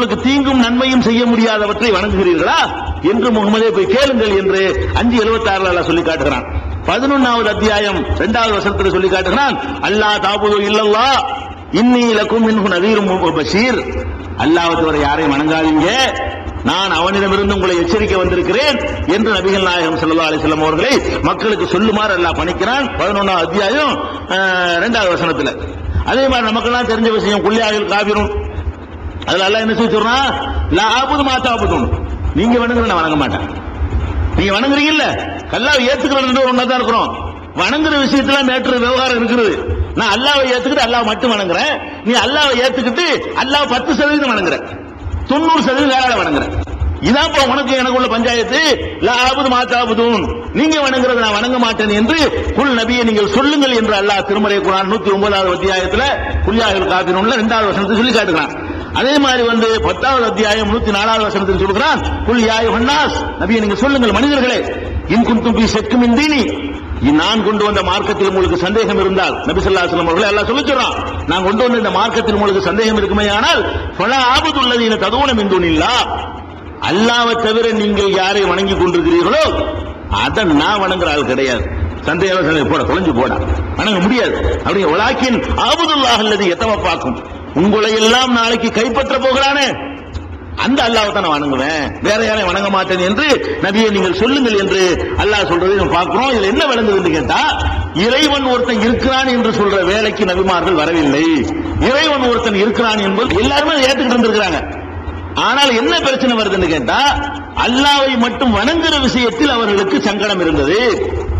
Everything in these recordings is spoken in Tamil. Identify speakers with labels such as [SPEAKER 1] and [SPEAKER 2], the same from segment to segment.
[SPEAKER 1] உங்களுக்கு தீங்கும் நன்மையும் செய்ய முடியாதவற்றை வணங்குகிறீர்களா? என்று முகமதே போய் கேளுங்கள் என்று அஞ்சு எழுபத்தி ஆறுல சொல்லி காட்டுகிறான். பதினொன்னாவது அத்தியாயம் இரண்டாவது வசனத்தில் சொல்லி காட்டுகிறான் அல்லா தாபுது இல்லல்லா இன்னி லக்கும் மின்ஹு பஷீர். அல்லாஹ் தவிர யாரையும் வணங்காதீங்க. நான் அவனிடமிருந்து உங்களை எச்சரிக்கை வந்திருக்கிறேன் என்று நபிகள் நாயகம் ஸல்லல்லாஹு அலைஹி வஸல்லம் அவர்களை மக்களுக்கு சொல்லுமாறு அல்லாஹ் பணிக்கிறான். பதினொன்றாவது அத்தியாயம் இரண்டாவது வசனத்துல. அதே மாதிரி நமக்கெல்லாம் தெரிஞ்ச விஷயம் குல்லியாவில் காவிரும் அதுல அல்ல என்ன சொல்லி சொல்றான்? லா ஆபுது மாத்தாபுதும் நீங்க வணங்குற நான் வணங்க மாட்டேன். நீங்க வணங்குறீங்கல்ல? கல்லா ஏத்துக்கிற ரெண்டு ஒன்றா தான் இருக்கிறோம். வணங்குற விஷயத்துல மேற்று விவகாரம் இருக்குது. நான் அல்லாவை ஏத்துக்கிட்டு அல்லாஹ் மட்டும் வணங்குறேன். நீ அல்லாவை ஏத்துக்கிட்டு அல்லாஹ் பத்து சதவீதம் வணங்குற. தொண்ணூறு சதவீதம் வேற வணங்குற. இதான் உனக்கு எனக்கு உள்ள பஞ்சாயத்து லாபுது மாத்தாபுதும் நீங்க வணங்குறது நான் வணங்க மாட்டேன் என்று குல் நபியை நீங்கள் சொல்லுங்கள் என்று அல்லாஹ் திருமறை குரான் நூத்தி ஒன்பதாவது அத்தியாயத்துல குல்யாவில் காப்பினுள்ள இரண்டாவது வசனத்தை சொல்லி காட்டுகிறான். அதே மாதிரி வந்து பத்தாவது அத்தியாயம் நூத்தி நாலாவது வசனத்தில் சொல்கிறான் புல் யாய் ஹன்னாஸ் நபியை நீங்க சொல்லுங்கள் மனிதர்களே இன் குந்தும் பி செக்கும் இந்தீனி நான் கொண்டு வந்த மார்க்கத்தில் உங்களுக்கு சந்தேகம் இருந்தால் நபி ஸல்லல்லாஹு அலைஹி வஸல்லம் சொல்லி சொல்றான் நான் கொண்டு வந்த இந்த மார்க்கத்தில் உங்களுக்கு சந்தேகம் இருக்குமே ஆனால் பல ஆபத்துள்ளது ததுவன மிந்துனில்லா அல்லாவை தவிர நீங்கள் யாரை வணங்கி கொண்டிருக்கிறீர்களோ அதை நான் வணங்குற ஆள் கிடையாது. சந்தேகம் போட தொலைஞ்சு போடா. வணங்க முடியாது. அப்படி உலாக்கின் ஆபதுல்லாஹ் அல்லது எத்தவ பார்க்கும் உங்களை எல்லாம் நாளைக்கு கைப்பற்ற போகிறானே. அந்த அல்லாவை தான் நான் வணங்குவேன். வேற யாரையும் வணங்க மாட்டேன் என்று நபியை நீங்கள் சொல்லுங்கள் என்று அல்லாஹ் சொல்றதை நம்ம பார்க்கிறோம். இதுல என்ன விளங்குதுன்னு கேட்டா இறைவன் ஒருத்தன் இருக்கிறான் என்று சொல்ற வேலைக்கு நபிமார்கள் வரவில்லை. இறைவன் ஒருத்தன் இருக்கிறான் என்பது எல்லாருமே அதை ஏத்துக்கிட்டு இருந்திருக்கிறாங்க. ஆனால் என்ன பிரச்சனை வருதுன்னு கேட்டா அல்லாவை மட்டும் வணங்குற விஷயத்தில் அவர்களுக்கு சங்கடம் இருந்தது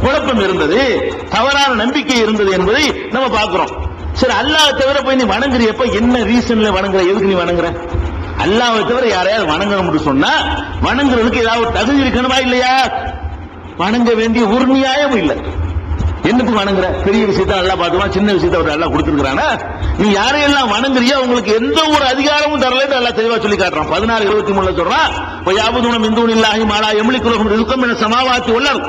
[SPEAKER 1] குழப்பம் இருந்தது தவறான நம்பிக்கை இருந்தது என்பதை நம்ம பார்க்கிறோம். சரி அல்லாஹ் தவிர போய் நீ வணங்குறியப்ப என்ன ரீசன்ல வணங்குற? எதுக்கு நீ வணங்குற? அல்லாவை தவிர யாரையாவது வணங்கணும்னு சொன்னா வணங்குறதுக்கு ஏதாவது ஒரு தகுதி இருக்கணுமா இல்லையா? வணங்க வேண்டிய ஒரு நியாயம் இல்லை. என்னத்துக்கு வணங்குற? பெரிய விஷயத்த நல்லா பார்த்துவான் சின்ன விஷயத்த அவர் நல்லா கொடுத்துருக்கானா நீ யாரையெல்லாம் வணங்குறியோ உங்களுக்கு எந்த ஒரு அதிகாரமும் தரல நல்லா தெளிவா சொல்லி காட்டுறான். பதினாறு இருபத்தி மூணுல சொல்றான் இப்போ யாபதுனம் இந்தூன் இல்லாஹி மாலா எம்லிக்குலகம் இருக்கும் என சமாவாத்தி உள்ளர்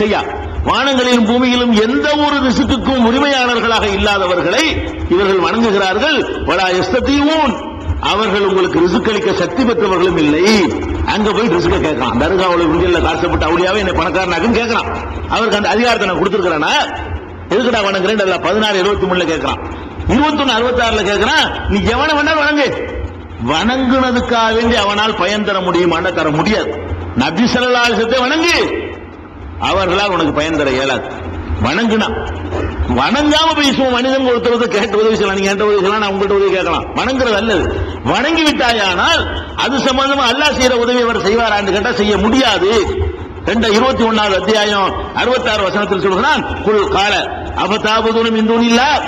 [SPEAKER 1] செய்யா. வானங்களிலும் பூமியிலும் எந்த ஒரு ரிசுக்குக்கும் உரிமையாளர்களாக இல்லாதவர்களை இவர்கள் வணங்குகிறார்கள். வலா எஸ்தீவூன் அவர்கள் உங்களுக்கு ரிசுக்களிக்க சக்தி பெற்றவர்களும் இல்லை. அங்க போய் ரிசுக்க கேட்கலாம். தர்காவுல விடுதல காசப்பட்ட அவளியாவே என்ன பணக்காரனாக்குன்னு கேட்கறான் அவருக்கு அந்த அதிகாரத்தை நான் கொடுத்துருக்கிறேன்னா எதுக்கடா வணங்குறேன் அதுல பதினாறு இருபத்தி மூணுல கேட்கறான் இருபத்தொன்னு அறுபத்தி ஆறுல கேட்கறான் நீ எவனை வேணாலும் வணங்கு. வணங்குனதுக்காக வேண்டி அவனால் பயன் தர முடியுமான தர முடியாது. நபி ஸல்லல்லாஹு வணங்கு. அவர்களால் உனக்கு பயன் தர இயலாது. வணங்குனா. வணங்காம பேசுவோம் மனிதன் ஒருத்தருக்கு கேட்டு உதவி செய்யலாம் நீங்க கேட்ட உதவி செய்யலாம் நான் உங்கள்கிட்ட உதவி கேட்கலாம். வணங்குறது அல்லது வணங்கி விட்டாயானால் அது சம்பந்தமா அல்லாஹ் செய்யற உதவி அவர் செய்வாரான்னு கேட்டா செய்ய முடியாது. ரெண்டு இருபத்தி ஒன்னாவது அத்தியாயம் அறுபத்தாறு வசனத்தில் சொல்கிறான் குல் கால அபதாபுதுனும் இல்ல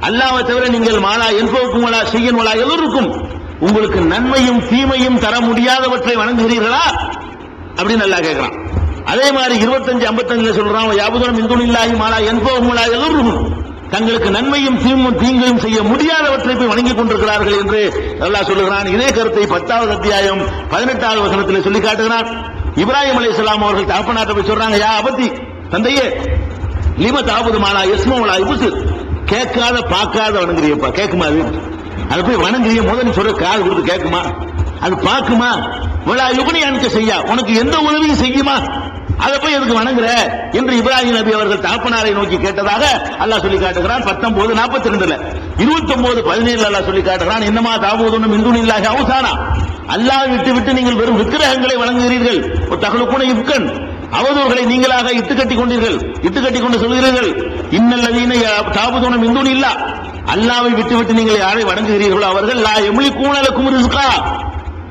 [SPEAKER 1] அல்லாவை தவிர நீங்கள் மாலா என்பவுக்கும் வலா செய்யன் எல்லோருக்கும் உங்களுக்கு நன்மையும் தீமையும் தர முடியாதவற்றை வணங்குகிறீர்களா? அப்படின்னு நல்லா கேட்கிறான். அதே மாதிரி இருபத்தஞ்சு ஐம்பத்தஞ்சுல சொல்றான் யாபுதனம் இந்துனில்லாஹி மாலா என்பவும் வலா தங்களுக்கு நன்மையும் தீமும் தீங்கையும் செய்ய முடியாதவற்றை போய் வணங்கிக் கொண்டிருக்கிறார்கள் என்று அல்லாஹ் சொல்லுகிறான். இதே கருத்தை பத்தாவது அத்தியாயம் பதினெட்டாவது வசனத்தில் சொல்லி காட்டுகிறான். இப்ராஹிம் அலைஹிஸ்ஸலாம் அவர்கள் தகப்பனாட்ட போய் சொல்றாங்க யா அபத்தி தந்தையே லிம தாபுது மாலா எஸ்மோலா இபுசு கேட்காத பார்க்காத வணங்குறியப்பா கேட்குமா அது? அது போய் வணங்குறிய முதல் சொல்ற காது கொடுத்து கேட்குமா? அது பார்க்குமா? விழா யுகுனி செய்யா. உனக்கு எந்த உதவியும் செய்யுமா? அதை போய் எதுக்கு வணங்குற? என்று இப்ராஹிம் நபி அவர்கள் தகப்பனாரை நோக்கி கேட்டதாக அல்லாஹ் சொல்லி காட்டுகிறான். பத்தொன்பது நாற்பத்தி ரெண்டுல இருபத்தி ஒன்பது பதினேழுல அல்லாஹ் சொல்லி காட்டுகிறான். என்னமா தாபூதுனும் இல்லாத அவசானா. அல்லாஹ் விட்டு விட்டு நீங்கள் வெறும் விக்கிரகங்களை வழங்குகிறீர்கள். ஒரு தகவலுக்குன இப்கன். அவதூறுகளை நீங்களாக இட்டு கட்டி கொண்டீர்கள். இட்டு கட்டி கொண்டு சொல்கிறீர்கள். இன்னல்லவீன தாபுதோனம் இந்துன் இல்லா அல்லாவை விட்டு விட்டு நீங்கள் யாரை வணங்குகிறீர்களோ அவர்கள் லா எமிழி கூணலுக்கும் இருக்கா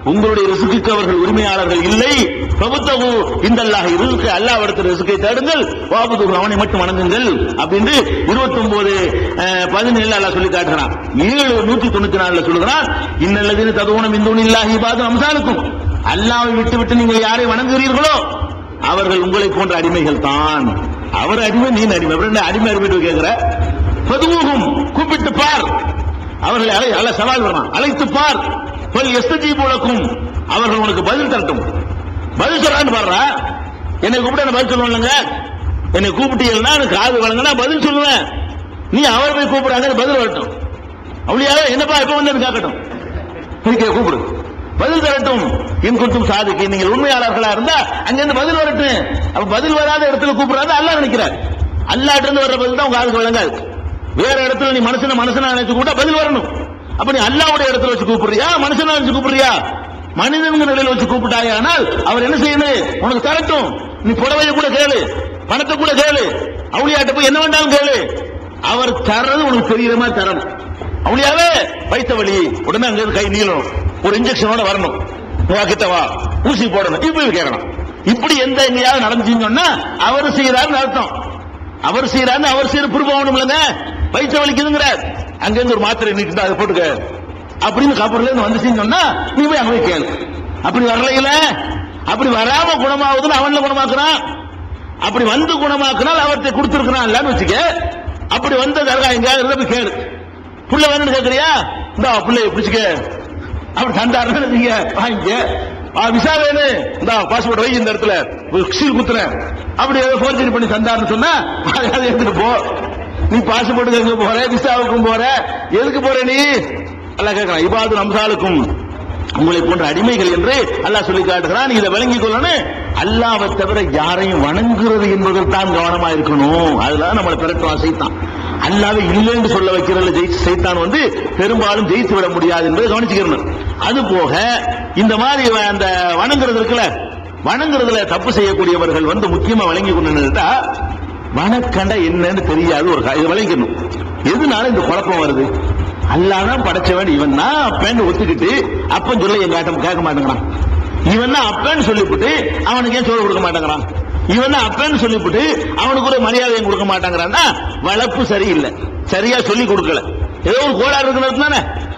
[SPEAKER 1] உங்களுடைய ரிசுக்கு அவர்கள் உரிமையாளர்கள் இல்லை. பிரபுத்தகு இந்த அல்லாஹ் இருக்கு அல்லாஹ் இடத்துல ரிசுக்கை தேடுங்கள். வாபுது அவனை மட்டும் வணங்குங்கள் அப்படின்னு இருபத்தி ஒன்பது பதினேழு அல்லாஹ் சொல்லி காட்டுகிறான். ஏழு நூத்தி தொண்ணூத்தி நாலுல சொல்லுகிறான் இன்னல்லதின ததுவனம் இந்துன் இல்லாஹி பாது அம்சாலுக்கும். அல்லாவை விட்டு விட்டு நீங்கள் யாரை வணங்குகிறீர்களோ அவர்கள் உங்களை போன்ற அடிமைகள் தான். அவர் அடிமை நீ அடிமை. அப்புறம் அடிமை அடிமை கேட்கிற? பதுமுகம் கூப்பிட்டு பார். அவர்களை அலை அல்ல சவால் வரலாம் அழைத்து பார். பல் எஸ்தஜி போலக்கும் அவர்கள் உனக்கு பதில் தரட்டும். பதில் சொல்றான்னு பாடுறா? என்னை கூப்பிட்டு பதில் சொல்லுவாங்க என்னை கூப்பிட்டீங்கன்னா எனக்கு காது வழங்கினா பதில் சொல்லுவேன். நீ அவர் போய் கூப்பிடுறாங்க பதில் வரட்டும். அப்படியா என்னப்பா எப்ப வந்து கேட்கட்டும்? கூப்பிடு. பதில் தரட்டும். என் குத்தும் சாதிக்கு. நீங்கள் உண்மையாளர்களா இருந்தா அங்கிருந்து பதில் வரட்டும். அப்ப பதில் வராத இடத்துல கூப்பிடாத அல்லா நினைக்கிறார். அல்லாஹ்ட்ட இருந்து வர்ற பதில் தான் உங்க ஆளுக்கு வழங்காது. வேற இடத்துல நீ மனுஷன மனுஷனா நினைச்சு கூட பதில் வரணும். அப்ப நீ அல்லாவுடைய இடத்துல வச்சு கூப்பிடுறியா? மனுஷனா வச்சு கூப்பிடுறியா? மனிதன் நிலையில வச்சு கூப்பிட்டாயானால் அவர் என்ன செய்யணும் உனக்கு தரட்டும். நீ புடவைய கூட கேளு. பணத்தை கூட கேளு. அவளியாட்ட போய் என்ன வேண்டாலும் கேளு. அவர் தர்றது உனக்கு தெரியுற மாதிரி தரணும். அவளியாவே வைத்த வழி உடனே அங்கிருந்து கை நீளணும். ஒரு இன்ஜெக்ஷனோட வரணும். கிட்டவா ஊசி போடணும். இப்படி கேட்கணும். இப்படி எந்த எங்கேயாவது நடந்துச்சுன்னு சொன்னா அவர் செய்யறாருன்னு அர்த்தம். அவர் செய்யறாருன்னு அவர் செய்யற ப்ரூவ் ஆகணும் இல்லைங்க. வயிற்று வலிக்குதுங்கிறார். அங்கிருந்து ஒரு மாத்திரை நீட்டு அதை போட்டுக்க. அப்படின்னு காப்பூர்ல இருந்து வந்துச்சுன்னு சொன்னா நீ போய் அங்க போய் கேளு. அப்படி வரலையில? அப்படி வராம குணமாகுதுன்னு அவன்ல குணமாக்குறான். அப்படி வந்து குணமாக்குனால் அவர்கிட்ட கொடுத்துருக்கிறான் இல்லன்னு வச்சுக்க. அப்படி வந்த தர்கா எங்கேயாவது இருந்தா போய் கேளு. புள்ள வேணும்னு கேக்குறியா? இந்த பிள்ளைய பிடிச்சிக்க. அப்படி தந்தாருன்னு நீங்க வாங்கிக்க. ஆ, விசா வேணும் இந்த பாஸ்போர்ட் வை இந்த இடத்துல. ஒரு சீல் குத்துறேன். அப்படி ஏதோ ஃபோர்ஜரி பண்ணி தந்தாருன்னு சொன்னா அதை எடுத்துட்டு போ. நீ பாஸ்போர்ட்டுக்கு எங்க போற? விசாவுக்கும் போற? எதுக்கு போற நீ? அல்லாஹ் கேட்கலாம் இபாது நம்சாலுக்கும் உங்களை போன்ற அடிமைகள் என்று அல்லாஹ் சொல்லி காட்டுகிறான். இதை விளங்கிக் கொள்ளணும். அல்லாவை தவிர யாரையும் வணங்குறது என்பதில் தான் கவனமா இருக்கணும். அதுதான் நம்மளை பிறட்டுவான் சைத்தான். அல்லாவை இல்லைன்னு சொல்ல வைக்கிறதுல ஜெயிச்சு சைத்தான் வந்து பெரும்பாலும் ஜெயித்து விட முடியாது என்பதை கவனிச்சுக்கிறணும் அது போக இந்த மாதிரி அந்த வணங்குறது இருக்குல்ல வணங்குறதுல தப்பு செய்யக்கூடியவர்கள் வந்து முக்கியமா வழங்கி கொண்டு நின்னுட்டா என்னன்னு தெரியாது ஒரு கா- இதை விளங்கிக்கணும். இந்த குழப்பம் வருது? அல்லாதான் படைச்சவன் இவன் தான் அப்பன்னு ஒத்துக்கிட்டு அப்பன் சொல்ல எங்க ஆட்டம் கேட்க மாட்டேங்கிறான். இவன் தான் அப்பன்னு சொல்லிவிட்டு அவனுக்கு ஏன் சோறு கொடுக்க மாட்டேங்கிறான்? இவன் தான் அப்பன்னு சொல்லிவிட்டு அவனுக்கு ஒரு மரியாதையும் கொடுக்க மாட்டேங்கிறான்னா வளர்ப்பு சரியில்லை. சரியா சொல்லி கொடுக்கல. ஏதோ ஒரு கோளாறு இருக்கிறது தானே?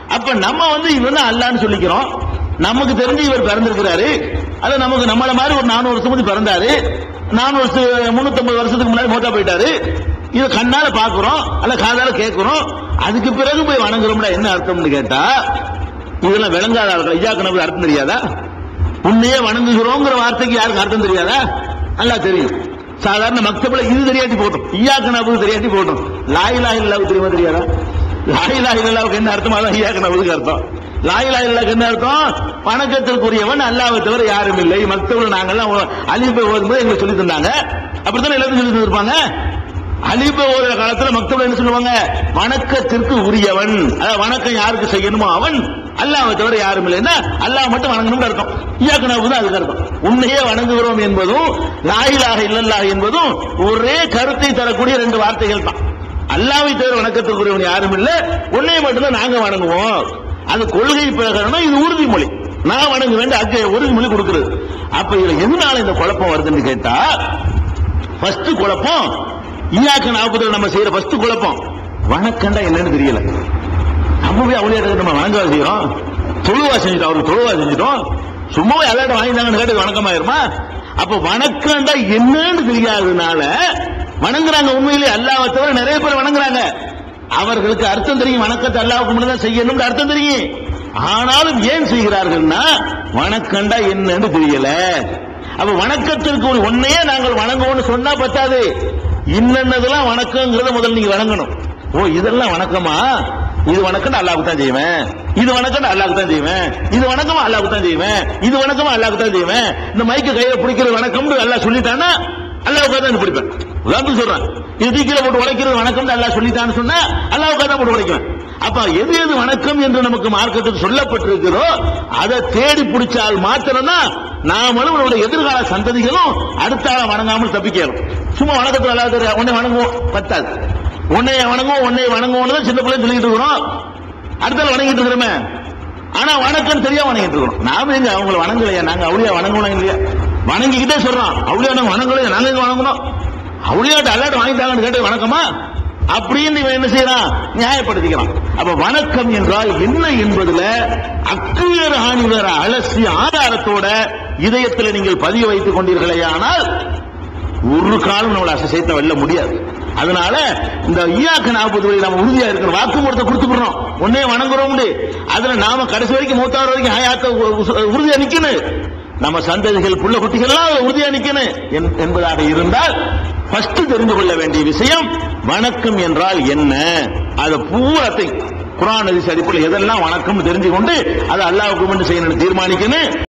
[SPEAKER 1] அப்ப நம்ம வந்து இவன் தான் அல்லான்னு சொல்லிக்கிறோம். நமக்கு தெரிஞ்சு இவர் பிறந்திருக்கிறாரு. அது நமக்கு நம்மள மாதிரி ஒரு நானூறு வருஷம் பிறந்தாரு. நானூறு முன்னூத்தி வருஷத்துக்கு முன்னாடி மோட்டா போயிட்டாரு. இதை கண்ணால பாக்குறோம் அல்ல காதால கேட்கிறோம். அதுக்கு பிறகு போய் வணங்குறோம்னா என்ன அர்த்தம்னு கேட்டா? இதெல்லாம் விளங்காத ஆட்கள் ஐயா கணக்கு அர்த்தம் தெரியாதா? உன்னையே வணங்குகிறோங்கிற வார்த்தைக்கு யாருக்கு அர்த்தம் தெரியாதா? நல்லா தெரியும். சாதாரண மக்தபில் இது தெரியாட்டி போட்டோம். ஐயா கணக்கு தெரியாட்டி போட்டோம். லாயிலா இல்லாவுக்கு தெரியுமா தெரியாதா? லாயிலா இல்லாவுக்கு என்ன அர்த்தம்? அதான் ஐயா கணக்கு அர்த்தம். லாயிலா என்ன அர்த்தம் வணக்கத்திற்குரியவன் அல்லாவை தவிர யாரும் இல்லை. மற்றவர்கள் நாங்கெல்லாம் அழிப்பை ஓதும்போது எங்களுக்கு சொல்லி தந்தாங்க. அப்படித்தானே எல்லாத்தையும் சொல்லி தந்திருப்பாங்க? அலிப ஒரு காலத்துல மக்தபுல என்ன சொல்லுவாங்க? வணக்கத்திற்கு உரியவன். அதாவது வணக்கம் யாருக்கு செய்யணுமோ அவன். அல்லாவை தவிர யாரும் இல்லைன்னா அல்லாஹ் மட்டும் வணங்கணும்னு அர்த்தம். இயக்குனவு தான் அதுக்கு அர்த்தம். உன்னையே வணங்குகிறோம் என்பதும் லாயிலாக இல்லல்லா என்பதும் ஒரே கருத்தை தரக்கூடிய ரெண்டு வார்த்தைகள் தான். அல்லாவை தவிர வணக்கத்திற்குரியவன் யாரும் இல்லை. உன்னைய மட்டும்தான் நாங்க வணங்குவோம். அது கொள்கை பிரகாரம் இது உறுதிமொழி நான் வணங்க வேண்டிய அக்க உறுதிமொழி கொடுக்கிறது. அப்ப இதுல எதனால இந்த குழப்பம் வருதுன்னு கேட்டா ஃபர்ஸ்ட் குழப்பம் ஈயாக்க நாற்பது நம்ம செய்யற ஃபர்ஸ்ட் குழப்பம். வணக்கண்டா என்னன்னு தெரியல. அப்பவே அவளியாட்ட நம்ம வணங்கவா செய்யறோம். தொழுவா செஞ்சுட்டோம் அவருக்கு தொழுவா செஞ்சுட்டோம். சும்மாவே எல்லாரும் வாங்கிட்டாங்கன்னு கேட்டு வணக்கமாயிருமா? அப்ப வணக்கண்டா என்னன்னு தெரியாததுனால வணங்குறாங்க உண்மையிலே அல்லாவை தவிர நிறைய பேர் வணங்குறாங்க. அவர்களுக்கு அர்த்தம் தெரியும் வணக்கத்தை அல்லாவுக்கு மட்டும் தான் செய்யணும்னு அர்த்தம் தெரியும். ஆனாலும் ஏன் செய்கிறார்கள்னா வணக்கண்டா என்னன்னு தெரியல. அப்ப வணக்கத்திற்கு ஒரு ஒன்னையே நாங்கள் வணங்குவோம்னு சொன்னா பத்தாது. இன்னென்னதெல்லாம் வணக்கங்கிறத முதல்ல நீங்க வணங்கணும். ஓ இதெல்லாம் வணக்கமா? இது வணக்கம் அல்லாவுக்கு தான் செய்வேன். இது வணக்கம் அல்லாவுக்கு தான் செய்வேன். இது வணக்கம் அல்லாவுக்கு தான் செய்வேன். இது வணக்கம் அல்லாவுக்கு தான் செய்வேன். இந்த மைக்கு கையில பிடிக்கிற வணக்கம்னு அல்லா சொல்லிட்டானா அல்லாவுக்கு தான் பிடிப்பேன். உதாரணத்துக்கு சொல்றேன். இது தீக்கில போட்டு உடைக்கிறது வணக்கம் அல்லாஹ் சொல்லிட்டான்னு சொன்னா அல்லாவுக்கு தான் போட்டு உடைக்குவேன். அப்ப எது எது வணக்கம் என்று நமக்கு மார்க்கத்தில் சொல்லப்பட்டிருக்கிறதோ அதை தேடி பிடிச்சால் மாத்திரம்னா நாமளும் நம்முடைய எதிர்கால சந்ததிகளும் அடுத்த ஆளை வணங்காமல் தப்பிக்கணும். சும்மா வணக்கத்தில் அல்லாத உன்னை வணங்குவோம். பத்தாது. உன்னை வணங்குவோம் உன்னை வணங்குவோம்னு தான் சின்ன பிள்ளை சொல்லிட்டு இருக்கிறோம். அடுத்த ஆள் வணங்கிட்டு இருக்கிறோமே. ஆனா வணக்கம் தெரியாம வணங்கிட்டு இருக்கிறோம். நாம எங்க அவங்கள வணங்கலையா? நாங்க அவளியா வணங்கணும் இல்லையா? வணங்கிக்கிட்டே சொல்றோம். அவளியா நாங்க வணங்கலையா? நாங்க எங்க வணங்கணும்? அவளியாட்ட அல்லாட்ட வாங்கிட்டாங்கன்னு கேட்டு வணக்கமா? அப்படின்னு இவன் என்ன செய்யறான்? நியாயப்படுத்திக்கிறான். அப்ப வணக்கம் என்றால் என்ன என்பதுல அக்குயர் ஆணிவர அலசி ஆதாரத்தோட இதயத்தில் நீங்கள் பதிய வைத்துக் கொண்டீர்களே ஆனால் ஒரு காலம் நம்மளை அசைத்த வெல்ல முடியாது. அதனால இந்த ஐயாக்கு நாற்பது வரை நம்ம உறுதியா இருக்கணும். வாக்குமூலத்தை கொடுத்துக்கிறோம் ஒன்னே வணங்குறோம் அதுல நாம கடைசி வரைக்கும் மூத்தாறு வரைக்கும் ஹயாத்த உ- உறுதியா நிக்கணும். நம்ம சந்ததிகள் புள்ள குட்டிகள்லாம் உறுதியா நிக்கணும். என்- என்பதாக இருந்தால் ஃபர்ஸ்ட் தெரிந்து கொள்ள வேண்டிய விஷயம் வணக்கம் என்றால் என்ன? அதை பூராத்தை குரான் ஹதீஸ் அடிப்படையில் எதெல்லாம் வணக்கம் தெரிஞ்சு கொண்டு அதை அல்லாஹ் மட்டும் செய்யணும்னு தீர்மானிக்கணும்.